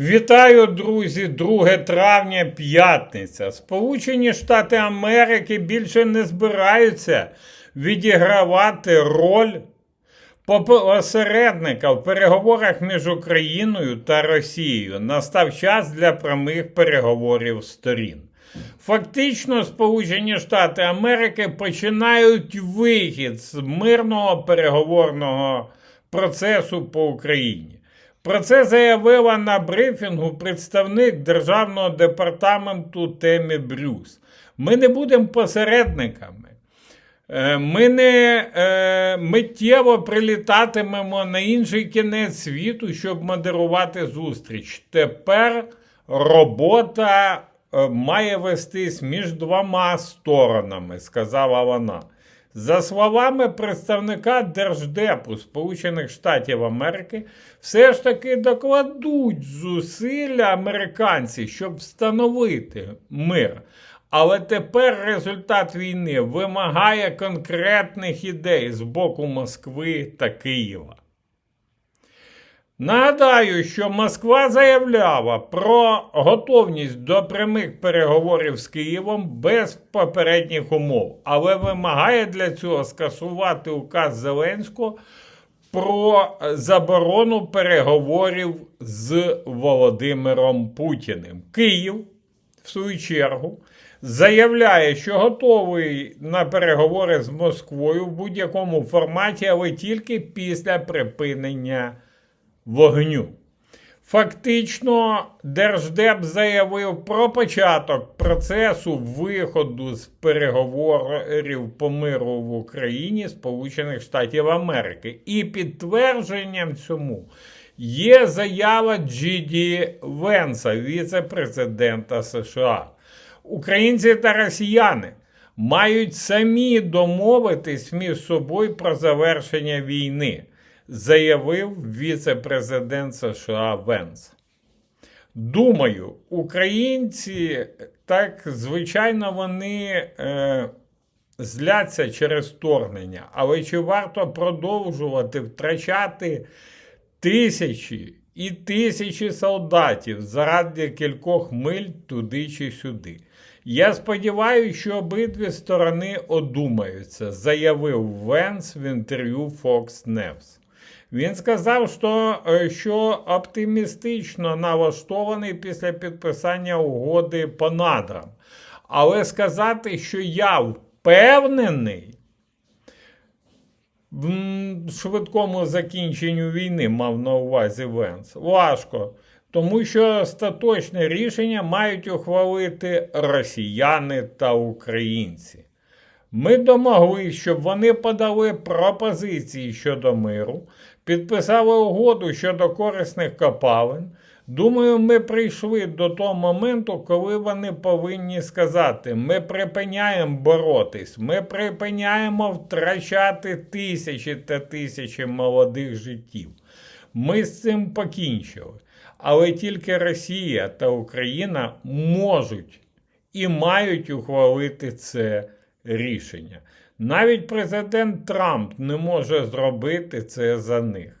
Вітаю, друзі! 2 травня, п'ятниця. Сполучені Штати Америки більше не збираються відігравати роль посередника в переговорах між Україною та Росією. Настав час для прямих переговорів сторін. Фактично, Сполучені Штати Америки починають вихід з мирного переговорного процесу по Україні. Про це заявила на брифінгу представник Державного департаменту Темі Брюс. Ми не будемо посередниками. Е, Ми не е, миттєво прилітатимемо на інший кінець світу, щоб модерувати зустріч. Тепер робота е, має вестись між двома сторонами, сказала вона. За словами представника Держдепу Сполучених Штатів Америки, все ж таки докладуть зусилля американці, щоб встановити мир. Але тепер результат війни вимагає конкретних ідей з боку Москви та Києва. Нагадаю, що Москва заявляла про готовність до прямих переговорів з Києвом без попередніх умов, але вимагає для цього скасувати указ Зеленського про заборону переговорів з Володимиром Путіним. Київ, в свою чергу, заявляє, що готовий на переговори з Москвою в будь-якому форматі, але тільки після припинення вогню. Фактично, Держдеп заявив про початок процесу виходу з переговорів по миру в Україні Сполучених Штатів Америки. І підтвердженням цьому є заява Джіді Венса, віце-президента США. Українці та росіяни мають самі домовитись між собою про завершення війни заявив віце-президент США Венс. Думаю, українці так звичайно вони е, зляться через вторгнення, але чи варто продовжувати втрачати тисячі і тисячі солдатів заради кількох миль туди чи сюди? Я сподіваюся, що обидві сторони одумаються, заявив Венс в інтерв'ю Fox News. Він сказав, що, е, що оптимістично налаштований після підписання угоди по надрам. Але сказати, що я впевнений в швидкому закінченню війни, мав на увазі Венс, важко. Тому що остаточне рішення мають ухвалити росіяни та українці. Ми домогли, щоб вони подали пропозиції щодо миру, підписали угоду щодо корисних копалин. Думаю, ми прийшли до того моменту, коли вони повинні сказати: ми припиняємо боротись, ми припиняємо втрачати тисячі та тисячі молодих життів. Ми з цим покінчили. Але тільки Росія та Україна можуть і мають ухвалити це рішення. Навіть президент Трамп не може зробити це за них.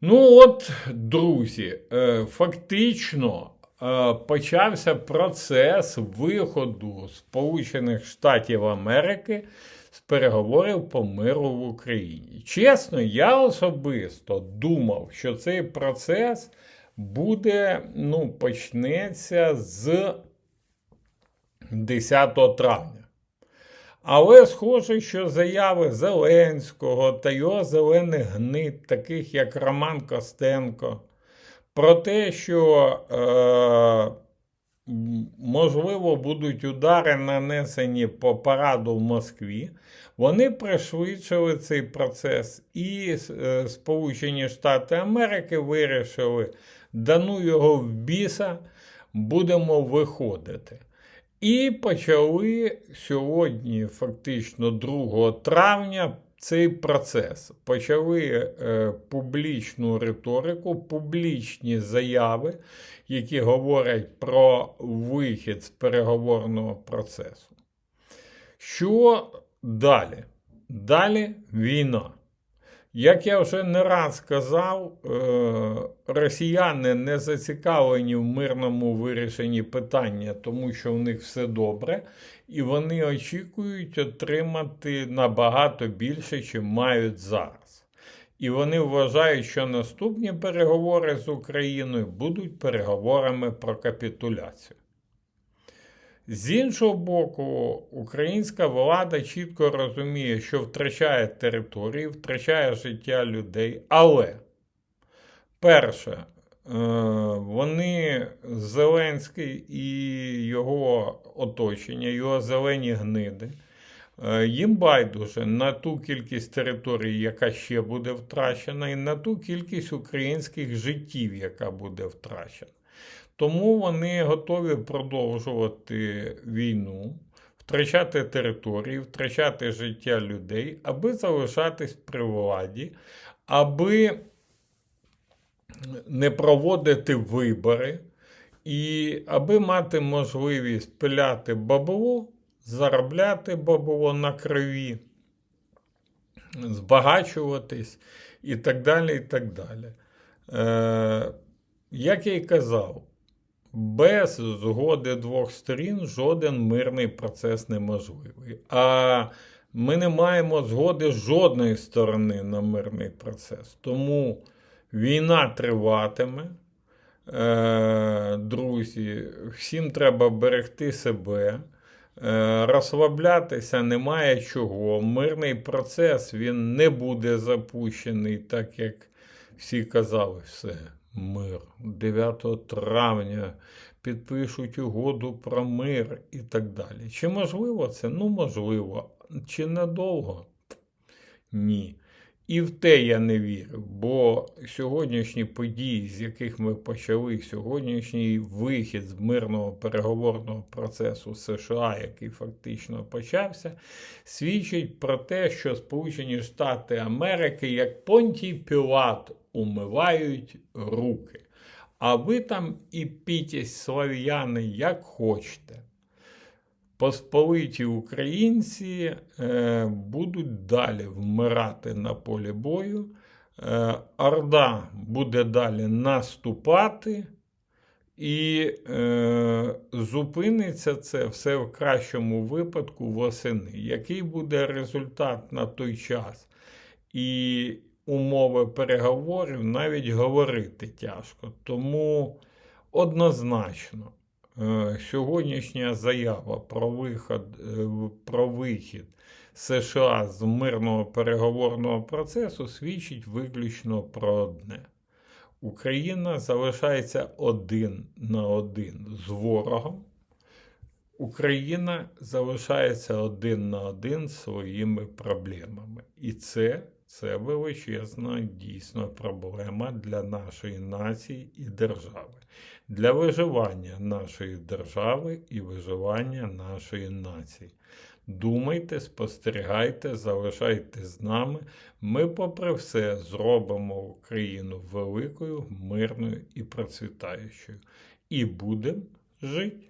Ну, от, друзі, е, фактично е, почався процес виходу Сполучених Штатів Америки з переговорів по миру в Україні. Чесно, я особисто думав, що цей процес буде, ну, почнеться з 10 травня. Але схоже, що заяви Зеленського та його зелених гнид, таких як Роман Костенко, про те, що, е, можливо, будуть удари нанесені по параду в Москві, вони пришвидшили цей процес, і е, Сполучені Штати Америки вирішили, дану його в біса, будемо виходити. І почали сьогодні, фактично 2 травня, цей процес. Почали е, публічну риторику, публічні заяви, які говорять про вихід з переговорного процесу. Що далі? Далі війна. Як я вже не раз казав, е, росіяни не зацікавлені в мирному вирішенні питання, тому що в них все добре, і вони очікують отримати набагато більше, чим мають зараз. І вони вважають, що наступні переговори з Україною будуть переговорами про капітуляцію. З іншого боку, українська влада чітко розуміє, що втрачає території, втрачає життя людей. Але, перше, е, вони Зеленський і його оточення, його зелені гниди. е, Їм байдуже на ту кількість територій, яка ще буде втрачена, і на ту кількість українських життів, яка буде втрачена. Тому вони готові продовжувати війну, втрачати території, втрачати життя людей, аби залишатись при владі, аби не проводити вибори, і аби мати можливість пиляти бабло, заробляти бабло на крові, збагачуватись і так далі. і так далі. Е, як я й казав, без згоди двох сторін жоден мирний процес неможливий. А ми не маємо згоди жодної сторони на мирний процес. Тому війна триватиме. Е, Друзі, всім треба берегти себе. Е, Розслаблятися немає чого. Мирний процес він не буде запущений, так як всі казали, все, мир. 9 травня підпишуть угоду про мир і так далі. Чи можливо це? Ну, можливо. Чи надовго? Ні. І в те я не вірю, бо сьогоднішні події, з яких ми почали, сьогоднішній вихід з мирного переговорного процесу США, який фактично почався, свідчить про те, що Сполучені Штати Америки, як Понтій Пілат, умивають руки. А ви там і пітесь слав'яни, як хочете. Посполиті українці е, будуть далі вмирати на полі бою. Е, Орда буде далі наступати, і е, зупиниться це все в кращому випадку восени. Який буде результат на той час? І умови переговорів навіть говорити тяжко. Тому однозначно. Е, Сьогоднішня заява про вихід, е, про вихід США з мирного переговорного процесу свідчить виключно про одне: Україна залишається один на один з ворогом. Україна залишається один на один своїми проблемами. І це, це величезна дійсно проблема для нашої нації і держави для виживання нашої держави і виживання нашої нації. Думайте, спостерігайте, залишайте з нами. Ми, попри все, зробимо Україну великою, мирною і процвітаючою. І будемо жити.